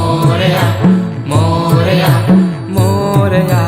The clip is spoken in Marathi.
मोरया मोरया मोरया